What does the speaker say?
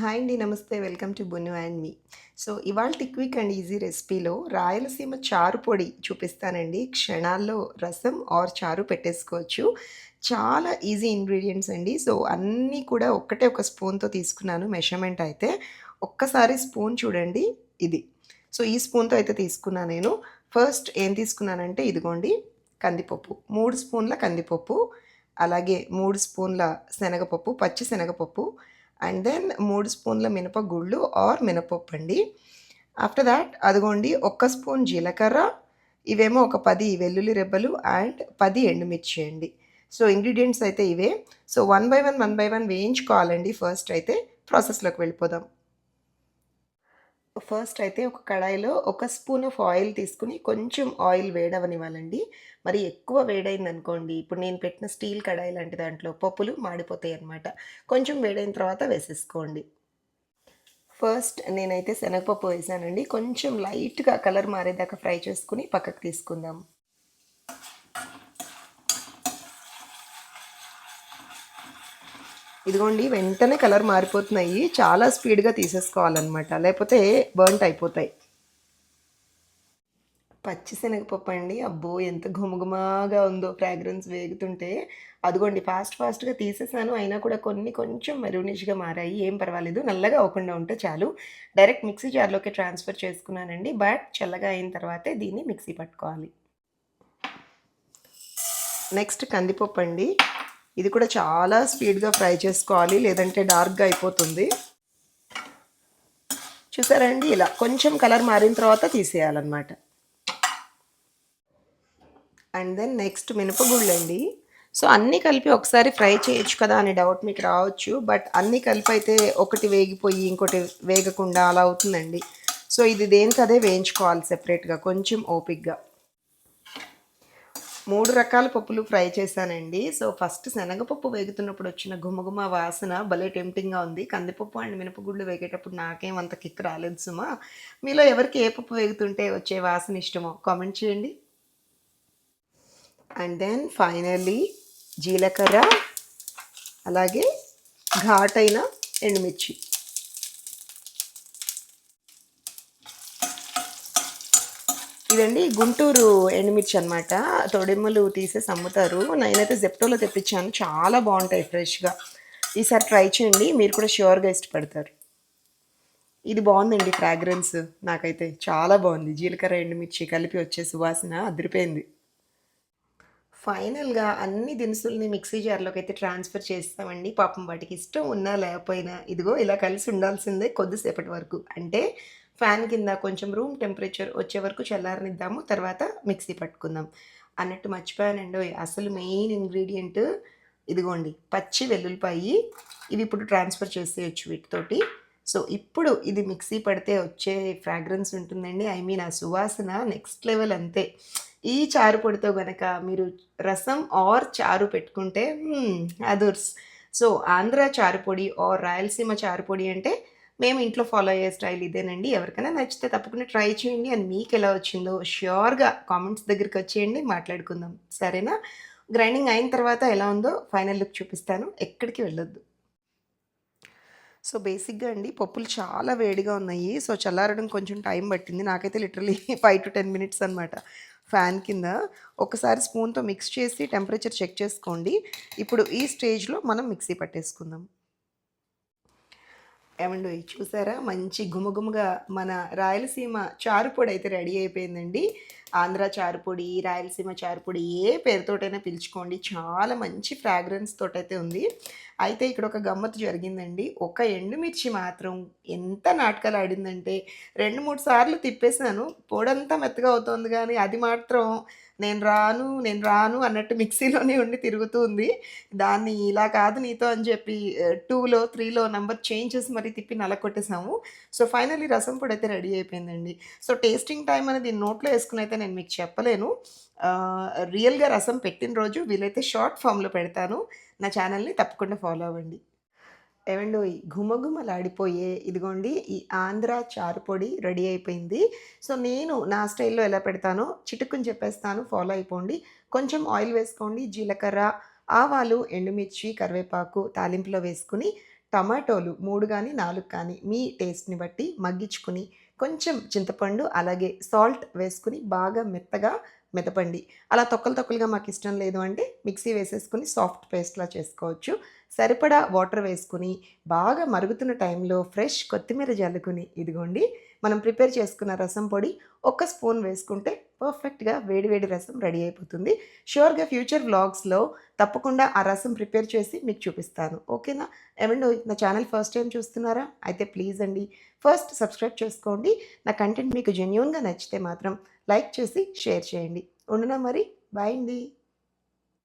Hi అండి నమస్తే. Welcome to Bunu and me. So ఇవాళ క్విక్ అండ్ ఈజీ రెసిపీలో రాయలసీమ చారు పొడి చూపిస్తానండి. క్షణాల్లో రసం ఆర్ చారు పెట్టేసుకోవచ్చు. చాలా ఈజీ ఇంగ్రీడియంట్స్ అండి. సో అన్నీ కూడా ఒక్కటే ఒక స్పూన్తో తీసుకున్నాను. మెషర్మెంట్ అయితే ఒక్కసారి స్పూన్ చూడండి ఇది. సో ఈ స్పూన్తో అయితే తీసుకున్నాను నేను. ఫస్ట్ ఏం తీసుకున్నానంటే ఇదిగోండి కందిపప్పు. మూడు స్పూన్ల కందిపప్పు అలాగే మూడు స్పూన్ల శనగపప్పు పచ్చి శనగపప్పు అండ్ దెన్ మూడు స్పూన్ల మినపగుళ్ళు ఆర్ మినపప్పు అండి ఆఫ్టర్ దాట్ అదిగోండి ఒక్క స్పూన్ జీలకర్ర ఇవేమో ఒక పది వెల్లుల్లి రెబ్బలు అండ్ పది ఎండుమిర్చి అండి. సో ఇంగ్రీడియంట్స్ అయితే ఇవే. So one by one one by one వేయించుకోవాలండి. ఫస్ట్ అయితే ప్రాసెస్లోకి వెళ్ళిపోదాం. ఫస్ట్ అయితే ఒక కడాయిలో ఒక స్పూన్ ఆఫ్ ఆయిల్ తీసుకుని కొంచెం ఆయిల్ వేడవనివ్వాలండి. మరి ఎక్కువ వేడైంది అనుకోండి ఇప్పుడు నేను పెట్టిన స్టీల్ కడాయి లాంటి దాంట్లో పప్పులు మాడిపోతాయి అన్నమాట కొంచెం వేడైన తర్వాత వేసేసుకోండి. ఫస్ట్ నేనైతే శనగపప్పు వేసానండి. కొంచెం లైట్గా కలర్ మారేదాకా ఫ్రై చేసుకుని పక్కకు తీసుకుందాం. ఇదిగోండి వెంటనే కలర్ మారిపోతున్నాయి. చాలా స్పీడ్గా తీసేసుకోవాలన్నమాట. లేకపోతే బర్న్ట్ అయిపోతాయి. పచ్చిశనగపప్పు అండి. అబ్బో ఎంత ఘుమఘుమాగా ఉందో ఫ్రాగ్రెన్స్ వేగుతుంటే. అదిగోండి ఫాస్ట్ ఫాస్ట్గా తీసేసాను. అయినా కూడా కొన్ని కొంచెం మెరూనిష్గా మారాయి. ఏం పర్వాలేదు. నల్లగా అవ్వకుండా ఉంటే చాలు. డైరెక్ట్ మిక్సీ జార్లోకి ట్రాన్స్ఫర్ చేసుకున్నానండి. బట్ చల్లగా అయిన తర్వాతే దీన్ని మిక్సీ పట్టుకోవాలి. నెక్స్ట్ కందిపప్పు అండి. ఇది కూడా చాలా స్పీడ్గా ఫ్రై చేసుకోవాలి లేదంటే డార్క్గా అయిపోతుంది. చూసారండి ఇలా కొంచెం కలర్ మారిన తర్వాత తీసేయాలన్నమాట. అండ్ దెన్ నెక్స్ట్ మినపగుళ్ళు అండి సో అన్నీ కలిపి ఒకసారి ఫ్రై చేయొచ్చు కదా అనే డౌట్ మీకు రావచ్చు బట్ అన్నీ కలిపి అయితే ఒకటి వేగిపోయి ఇంకోటి వేగకుండా అలా అవుతుందండి. సో ఇది దేనికి అదే వేయించుకోవాలి సెపరేట్గా కొంచెం ఓపిక్గా మూడు రకాల పప్పులు ఫ్రై చేశానండి. సో ఫస్ట్ శనగపప్పు వేగుతున్నప్పుడు వచ్చిన గుమగుమ వాసన భలే టెంప్టింగ్గా ఉంది. కందిపప్పు అండ్ మినపగుళ్ళు వేగేటప్పుడు నాకేం అంత కిక్ రాలేదు సుమా. మీలో ఎవరికి ఏ పప్పు వేగుతుంటే వచ్చే వాసన ఇష్టమో కామెంట్ చేయండి. అండ్ దెన్ ఫైనల్లీ జీలకర్ర అలాగే ఘాటైన ఎండుమిర్చి. ఇదండి గుంటూరు ఎండుమిర్చి అనమాట తొడిమ్మలు తీసేసి అమ్ముతారు. నేనైతే జెప్టోలో తెప్పించాను. చాలా బాగుంటాయి ఫ్రెష్గా. ఈసారి ట్రై చేయండి. మీరు కూడా ష్యూర్గా ఇష్టపడతారు. ఇది బాగుందండి ఫ్రాగ్రెన్స్. నాకైతే చాలా బాగుంది. జీలకర్ర ఎండుమిర్చి కలిపి వచ్చే సువాసన అదిరిపోయింది. ఫైనల్గా అన్ని దినుసుల్ని మిక్సీ జార్లోకి అయితే ట్రాన్స్ఫర్ చేస్తామండి. పాపం వాటికి ఇష్టం ఉన్నా లేకపోయినా. ఇదిగో ఇలా కలిసి ఉండాల్సిందే కొద్దిసేపటి వరకు. అంటే ఫ్యాన్ కింద కొంచెం రూమ్ టెంపరేచర్ వచ్చే వరకు చల్లారనిద్దాము తర్వాత మిక్సీ పట్టుకుందాం. అన్నట్టు మర్చిపోయానండి అసలు మెయిన్ ఇంగ్రీడియంట్ ఇదిగోండి పచ్చి వెల్లుల్లిపాయి. ఇవి ఇప్పుడు ట్రాన్స్ఫర్ చేసేయచ్చు వీటితోటి. సో ఇప్పుడు ఇది మిక్సీ పడితే వచ్చే ఫ్రాగ్రెన్స్ ఉంటుందండి. ఐ మీన్ ఆ సువాసన నెక్స్ట్ లెవెల్ అంతే. ఈ చారు పొడితో గనక మీరు రసం ఆర్ చారు పెట్టుకుంటే అదర్స్. సో ఆంధ్ర చారు పొడి ఆర్ రాయలసీమ చారు పొడి అంటే మేము ఇంట్లో ఫాలో అయ్యే స్టైల్ ఇదేనండి. ఎవరికైనా నచ్చితే తప్పకుండా ట్రై చేయండి. అని మీకు ఎలా వచ్చిందో ష్యూర్గా కామెంట్స్ దగ్గరికి వచ్చేయండి. మాట్లాడుకుందాం. సరేనా? గ్రైండింగ్ అయిన తర్వాత ఎలా ఉందో ఫైనల్ లుక్ చూపిస్తాను. ఎక్కడికి వెళ్ళొద్దు. సో బేసిక్గా అండి పప్పులు చాలా వేడిగా ఉన్నాయి. సో చల్లారడం కొంచెం టైం పట్టింది. నాకైతే literally five to ten minutes అనమాట ఫ్యాన్ కింద. ఒకసారి స్పూన్తో మిక్స్ చేసి టెంపరేచర్ చెక్ చేసుకోండి. ఇప్పుడు ఈ స్టేజ్లో మనం మిక్సీ పట్టేసుకుందాం. ఏమండి చూసారా? మంచి గుమగుమగా మన రాయలసీమ చారుపొడి అయితే రెడీ అయిపోయిందండి. ఆంధ్ర చారుపొడి రాయలసీమ చారుపొడి ఏ పేరుతోటైనా పిలుచుకోండి. చాలా మంచి ఫ్రాగ్రెన్స్ తోటైతే ఉంది. అయితే ఇక్కడ ఒక గమ్మత్తు జరిగిందండి. ఒక ఎండుమిర్చి మాత్రం ఎంత నాటకాలు ఆడిందంటే రెండు మూడు సార్లు తిప్పేశాను పొడంతా మెత్తగా అవుతుంది కానీ అది మాత్రం నేను రాను నేను రాను అన్నట్టు మిక్సీలోనే ఉండి తిరుగుతూ ఉంది. దాన్ని ఇలా కాదు నీతో అని చెప్పి టూలో త్రీలో నెంబర్ చేంజ్ చేసి మరీ తిప్పి నలకొట్టేసాము. సో ఫైనల్లీ రసం పొడి అయితే రెడీ అయిపోయిందండి. సో టేస్టింగ్ టైం అనేది నోట్లో వేసుకుని అయితే నేను నేను మీకు చెప్పలేను. రియల్గా రసం పెట్టిన రోజు వీలైతే షార్ట్ ఫామ్లో పెడతాను. నా ఛానల్ని తప్పకుండా ఫాలో అవ్వండి. ఏమండో ఘుమఘుమలాడిపోయే ఇదిగోండి ఈ ఆంధ్ర చారుపొడి రెడీ అయిపోయింది. సో నేను నా స్టైల్లో ఎలా పెడతానో చిటుక్కుని చెప్పేస్తాను. ఫాలో అయిపోండి. కొంచెం ఆయిల్ వేసుకోండి. జీలకర్ర ఆవాలు ఎండుమిర్చి కరివేపాకు తాలింపులో వేసుకుని టమాటోలు మూడు కానీ నాలుగు కానీ మీ టేస్ట్ని బట్టి మగ్గించుకుని కొంచెం చింతపండు అలాగే సాల్ట్ వేసుకుని బాగా మెత్తగా మెదపండి. అలా తొక్కలు తొక్కలుగా మాకు ఇష్టం లేదు అంటే మిక్సీ వేసేసుకుని సాఫ్ట్ పేస్ట్లా చేసుకోవచ్చు. సరిపడా వాటర్ వేసుకుని బాగా మరుగుతున్న టైంలో ఫ్రెష్ కొత్తిమీర జల్లుకుని ఇదిగోండి మనం ప్రిపేర్ చేసుకున్న రసం పొడి ఒక్క స్పూన్ వేసుకుంటే పర్ఫెక్ట్గా వేడివేడి రసం రెడీ అయిపోతుంది. షూర్గా ఫ్యూచర్ వ్లాగ్స్లో తప్పకుండా ఆ రసం ప్రిపేర్ చేసి మీకు చూపిస్తాను. ఓకేనా? ఏమండి నా ఛానల్ ఫస్ట్ టైం చూస్తున్నారా? అయితే ప్లీజ్ అండి ఫస్ట్ సబ్స్క్రైబ్ చేసుకోండి. నా కంటెంట్ మీకు జెన్యున్గా నచ్చితే మాత్రం లైక్ చేసి షేర్ చేయండి. ఉండనా మరి? బాయ్ అండి.